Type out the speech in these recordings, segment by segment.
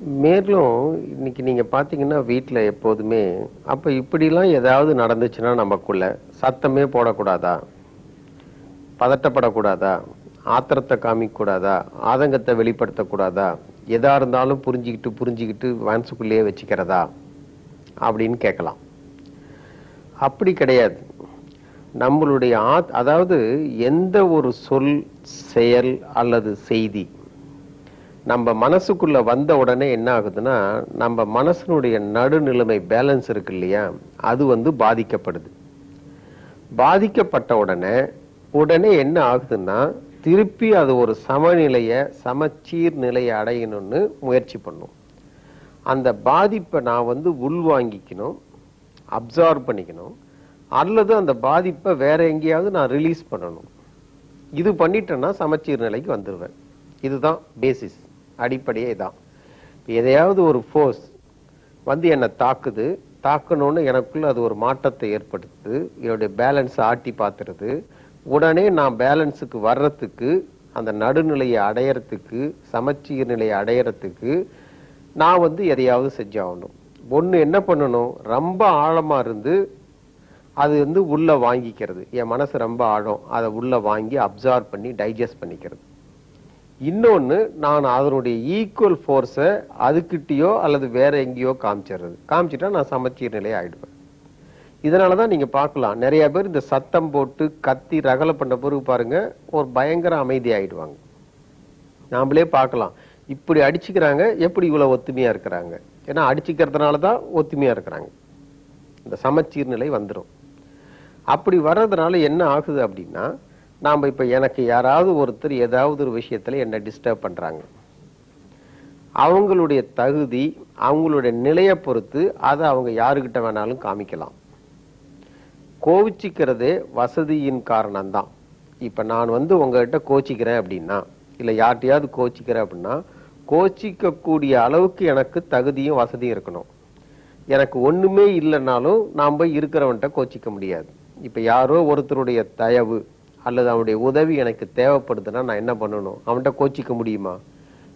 மேலும் இன்னைக்கு நீங்க பாத்தீங்கன்னா வீட்டில் எப்போதுமே அப்ப இப்படிலாம் ஏதாவது நடந்துச்சுன்னா நமக்குள்ள சத்தமே போடக்கூடாதா? பதட்டப்படக்கூடாதா? ஆத்திரத்தை காமிக்கக்கூடாதா? ஆதங்கத்தை வெளிப்படுத்தக்கூடாதா? எதா இருந்தாலும் புரிஞ்சுக்கிட்டு புரிஞ்சுக்கிட்டு மனசுக்குள்ளேயே வச்சுக்கிறதா? அப்படின்னு கேட்கலாம். அப்படி கிடையாது. நம்மளுடைய ஆத் அதாவது எந்த ஒரு சொல் செயல் அல்லது செய்தி நம்ம மனசுக்குள்ள வந்த உடனே என்ன ஆகுதுன்னா நம்ம மனசனுடைய நடுநிலைமை பேலன்ஸ் இருக்கு இல்லையா? அது வந்து பாதிக்கப்படுது. பாதிக்கப்பட்ட உடனே உடனே என்ன ஆகுதுன்னா திருப்பி அது ஒரு சமநிலையை சமச்சீர் நிலையை அடையணும்னு முயற்சி பண்ணும். அந்த பாதிப்பை நான் வந்து உள்வாங்கிக்கணும் அப்சார்ப் பண்ணிக்கணும் அல்லது அந்த பாதிப்பை வேற எங்கேயாவது நான் ரிலீஸ் பண்ணணும். இது பண்ணிட்டேன்னா சமச்சீர் நிலைக்கு வந்துடுவேன் இதுதான் பேசிஸ் அடிப்படையே தான் எதையாவது ஒரு ஃபோர்ஸ் வந்து என்னை தாக்குது தாக்கணும்னு எனக்குள்ள அது ஒரு மாற்றத்தை ஏற்படுத்துது என்னுடைய பேலன்ஸை ஆட்டி பார்த்துருது. உடனே நான் பேலன்ஸுக்கு வர்றதுக்கு அந்த நடுநிலையை அடையறதுக்கு சமச்சீர் நிலையை அடையறதுக்கு நான் வந்து எதையாவது செஞ்சாகணும். ஒன்று என்ன பண்ணணும்? ரொம்ப ஆழமாக இருந்து அது வந்து உள்ளே வாங்கிக்கிறது. என் மனசு ரொம்ப ஆழம். அதை உள்ளே வாங்கி அப்சார்வ் பண்ணி டைஜஸ்ட் பண்ணிக்கிறது. இன்னொன்று நான் அதனுடைய ஈக்குவல் ஃபோர்ஸை அதுக்கிட்டேயோ அல்லது வேற எங்கேயோ காமிச்சிடுறது காமிச்சிட்டா நான் சமச்சீர் நிலையை ஆகிடுவேன் இதனால தான் நீங்கள் பார்க்கலாம். நிறைய பேர் இந்த சத்தம் போட்டு கத்தி ரகலை பண்ண பிறகு பாருங்கள் ஒரு பயங்கர அமைதி ஆகிடுவாங்க நாமளே பார்க்கலாம். இப்படி அடிச்சுக்கிறாங்க எப்படி இவ்வளோ ஒத்துமையாக இருக்கிறாங்க? ஏன்னா அடிச்சுக்கிறதுனால தான் ஒத்துமையாக இருக்கிறாங்க. இந்த சமச்சீர் நிலை வந்துடும் அப்படி வர்றதுனால என்ன ஆகுது அப்படின்னா நாம் இப்ப எனக்கு யாராவது ஒருத்தர் ஏதாவது ஒரு விஷயத்துல என்னை டிஸ்டர்ப் பண்றாங்க. அவங்களுடைய தகுதி அவங்களுடைய நிலையை பொறுத்து அதை அவங்க யாருக்கிட்ட வேணாலும் காமிக்கலாம். கோவிச்சிக்கிறதே வசதியின் காரணம்தான். இப்போ நான் வந்து உங்ககிட்ட கோச்சிக்கிறேன் அப்படின்னா இல்லை யார்கிட்டயாவது கோச்சிக்கிறேன் அப்படின்னா கோச்சிக்கக்கூடிய அளவுக்கு எனக்கு தகுதியும் வசதியும் இருக்கணும். எனக்கு ஒண்ணுமே இல்லைன்னாலும் நாம் இருக்கிறவன்கிட்ட கோச்சிக்க முடியாது. இப்போ யாரோ ஒருத்தருடைய தயவு அல்லது அவனுடைய உதவி எனக்கு தேவைப்படுதுன்னா நான் என்ன பண்ணணும்? அவன்கிட்ட கோச்சிக்க முடியுமா?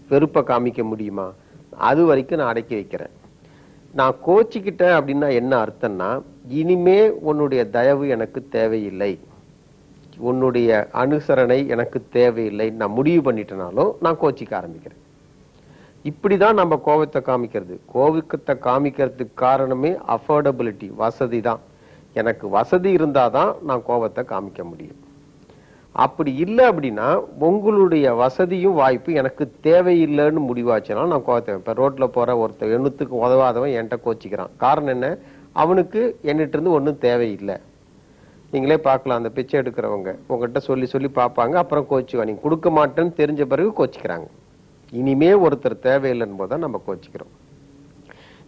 வெறுப்பை காமிக்க முடியுமா? அது வரைக்கும் நான் அடக்கி வைக்கிறேன். நான் கோச்சிக்கிட்டேன் அப்படின்னா என்ன அர்த்தம்னா இனிமே உன்னுடைய தயவு எனக்கு தேவையில்லை. உன்னுடைய அனுசரணை எனக்கு தேவையில்லை. நான் முடிவு பண்ணிட்டனாலும் நான் கோச்சிக்க ஆரம்பிக்கிறேன். இப்படி தான் நம்ம கோபத்தை காமிக்கிறது. கோபத்தை காமிக்கிறதுக்கு காரணமே அஃபோர்டபிலிட்டி வசதி தான். எனக்கு வசதி இருந்தாதான் நான் கோபத்தை காமிக்க முடியும். அப்படி இல்லை அப்படின்னா உங்களுடைய வசதியும் வாய்ப்பு எனக்கு தேவையில்லைன்னு முடிவாச்சுன்னா நான் கோவத்தை இப்போ ரோட்டில் போகிற ஒருத்தர் எண்ணத்துக்கு உதவாதவன் என்கிட்ட கோச்சிக்கிறான். காரணம் என்ன? அவனுக்கு என்னிட்ட இருந்து ஒன்றும் தேவையில்லை. நீங்களே பார்க்கலாம் அந்த பிச்சை எடுக்கிறவங்க. உங்ககிட்ட சொல்லி சொல்லி பார்ப்பாங்க அப்புறம் கோச்சுவா நீங்கள் கொடுக்க மாட்டேன்னு தெரிஞ்ச பிறகு கோச்சிக்கிறாங்க. இனிமே ஒருத்தர் தேவையில்லைன்னு போது தான் நம்ம கோச்சிக்கிறோம்.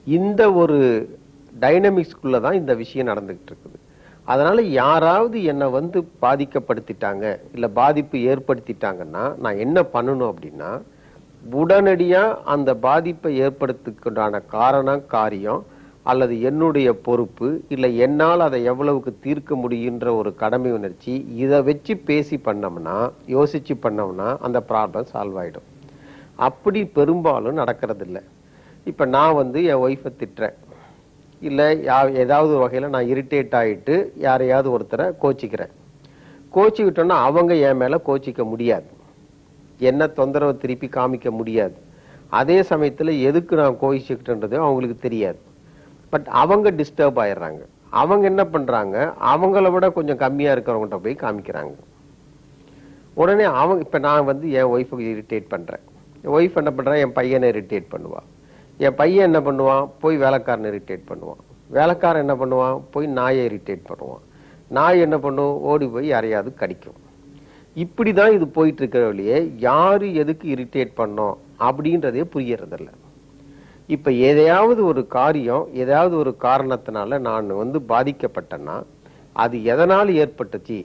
இந்த ஒரு டைனமிக்ஸ்குள்ளே தான் இந்த விஷயம் நடந்துக்கிட்டு இருக்குது. அதனால் யாராவது என்னை வந்து பாதிக்கப்படுத்திட்டாங்க இல்லை பாதிப்பு ஏற்படுத்திட்டாங்கன்னா நான் என்ன பண்ணணும் அப்படின்னா உடனடியாக அந்த பாதிப்பை ஏற்படுத்துக்குண்டான காரணம் காரியம் அல்லது என்னுடைய பொறுப்பு இல்லை என்னால் அதை எவ்வளவுக்கு தீர்க்க முடியுன்ற ஒரு கடமை உணர்ச்சி இதை வச்சு பேசி பண்ணோம்னா யோசித்து பண்ணோம்னா அந்த ப்ராப்ளம் சால்வ் ஆகிடும் அப்படி பெரும்பாலும் நடக்கிறதில்ல. இப்போ நான் வந்து என் ஒய்ஃபை திட்டுறேன். இல்லை யா- ஏதாவது ஒரு வகையில நான் இரிட்டேட் ஆயிட்டு யாரையாவது ஒருத்தரை கோச்சிக்கிறேன். கோச்சிக்கிட்டோன்னா அவங்க என் மேல கோச்சிக்க முடியாது. என்ன தொந்தரவை திருப்பி காமிக்க முடியாது. அதே சமயத்துல எதுக்கு நான் கோச்சிக்கிட்டேன்றது அவங்களுக்கு தெரியாது. பட் அவங்க டிஸ்டர்ப் ஆயிடுறாங்க. அவங்க என்ன பண்றாங்க? அவங்கள விட கொஞ்சம் கம்மியா இருக்கிறவங்ககிட்ட போய் காமிக்கிறாங்க. உடனே அவங்க இப்ப நான் வந்து என் ஒய்ஃபுக்கு இரிட்டேட் பண்றேன். என் ஒய்ஃப் என்ன பண்ணுறேன் என் பையனை இரிட்டேட் பண்ணுவாள் என் பையன் என்ன பண்ணுவான்? போய் வேலைக்காரன் இரிட்டேட் பண்ணுவான். வேலைக்காரன் என்ன பண்ணுவான்? போய் நாயை இரிட்டேட் பண்ணுவான். நாய் என்ன பண்ணும்? ஓடி போய் யாரையாவது கடிக்கும். இப்படிதான் இது போயிட்டு இருக்கிற வழியே யார் எதுக்கு இரிட்டேட் பண்ணோம் அப்படின்றதே புரியறதில்ல. இப்போ எதையாவது ஒரு காரியம் ஏதாவது ஒரு காரணத்தினால நான் வந்து பாதிக்கப்பட்டேன்னா அது எதனால் ஏற்பட்டுச்சு?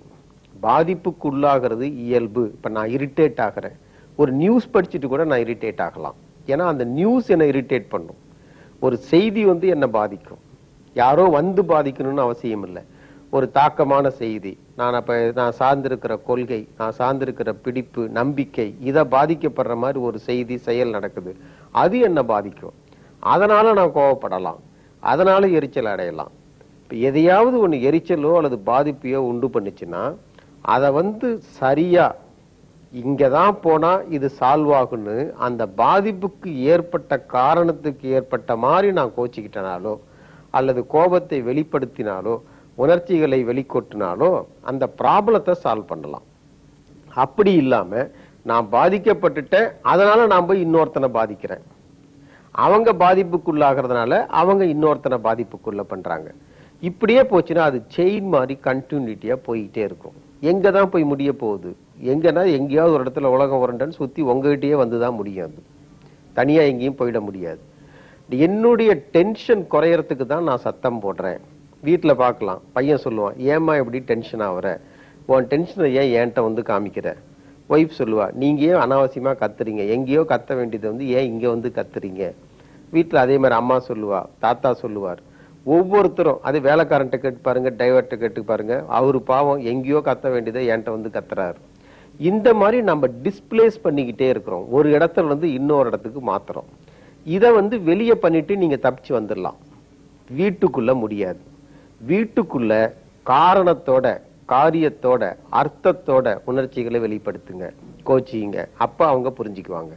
பாதிப்புக்குள்ளாகிறது இயல்பு. இப்போ நான் இரிட்டேட் ஆகிறேன். ஒரு நியூஸ் படிச்சுட்டு கூட நான் இரிட்டேட் ஆகலாம். ஏன்னா அந்த நியூஸ் என்னை இரிட்டேட் பண்ணும். ஒரு செய்தி வந்து என்னை பாதிக்கும். யாரோ வந்து பாதிக்கணும்னு அவசியம் இல்லை. ஒரு தாக்கமான செய்தி. நான் அப்போ நான் சார்ந்திருக்கிற கொள்கை நான் சார்ந்திருக்கிற பிடிப்பு நம்பிக்கை இதை பாதிக்கப்படுற மாதிரி ஒரு செய்தி செயல் நடக்குது. அது என்ன பாதிக்கும். அதனால நான் கோவப்படலாம். அதனால எரிச்சல் அடையலாம். இப்போ எதையாவது ஒண்ணு எரிச்சலோ அல்லது பாதிப்பையோ உண்டு பண்ணுச்சுன்னா அதை வந்து இங்கே தான் போனால் இது சால்வ் ஆகுன்னு அந்த பாதிப்புக்கு ஏற்பட்ட காரணத்துக்கு ஏற்பட்ட மாதிரி நான் கோச்சிக்கிட்டனாலோ அல்லது கோபத்தை வெளிப்படுத்தினாலோ உணர்ச்சிகளை வெளிக்கொட்டினாலோ அந்த ப்ராப்ளத்தை சால்வ் பண்ணலாம். அப்படி இல்லாமல் நான் பாதிக்கப்பட்டுட்டேன் அதனால் நான் போய் இன்னொருத்தனை பாதிக்கிறேன். அவங்க பாதிப்புக்குள்ளாகிறதுனால அவங்க இன்னொருத்தனை பாதிப்புக்குள்ள பண்ணுறாங்க இப்படியே போச்சுன்னா அது செயின் மாதிரி கண்டினியூட்டியாக போயிட்டே இருக்கும். எங்கே தான் போய் முடிய போகுது? எங்கன்னா எங்கேயாவது ஒரு இடத்துல உலகம் உரண்டன்னு சுற்றி உங்ககிட்டயே வந்து தான் முடியும் அது. தனியாக எங்கேயும் போயிட முடியாது. என்னுடைய டென்ஷன் குறையறதுக்கு தான் நான் சத்தம் போடுறேன். வீட்டில் பார்க்கலாம். பையன் சொல்லுவான் ஏம்மா எப்படி டென்ஷன் ஆகிற உன் டென்ஷனை ஏன் என்கிட்ட வந்து காமிக்கிற? ஒய்ஃப் சொல்லுவா நீங்கள் ஏன் கத்துறீங்க? எங்கேயோ கத்த வேண்டியது வந்து ஏன் இங்கே வந்து கத்துறீங்க? வீட்டில் அதே மாதிரி அம்மா சொல்லுவா தாத்தா சொல்லுவார். ஒவ்வொருத்தரும் அது வேலைக்காரன்ட்ட கேட்டு பாருங்க டிரைவர்கிட்ட கேட்டு பாருங்க அவரு பாவம் எங்கேயோ கத்த வேண்டியதை என்கிட்ட வந்து கத்துறாரு. இந்த மாதிரி நம்ம டிஸ்பிளேஸ் பண்ணிக்கிட்டே இருக்கிறோம். ஒரு இடத்துல இருந்து இன்னொரு இடத்துக்கு மாத்துறோம். இதை வந்து வெளியே பண்ணிட்டு நீங்க தப்பிச்சு வந்துடலாம். வீட்டுக்குள்ள முடியாது. வீட்டுக்குள்ள காரணத்தோட காரியத்தோட அர்த்தத்தோட உணர்ச்சிகளை வெளிப்படுத்துங்க கோச்சிங்க. அப்ப அவங்க புரிஞ்சுக்குவாங்க.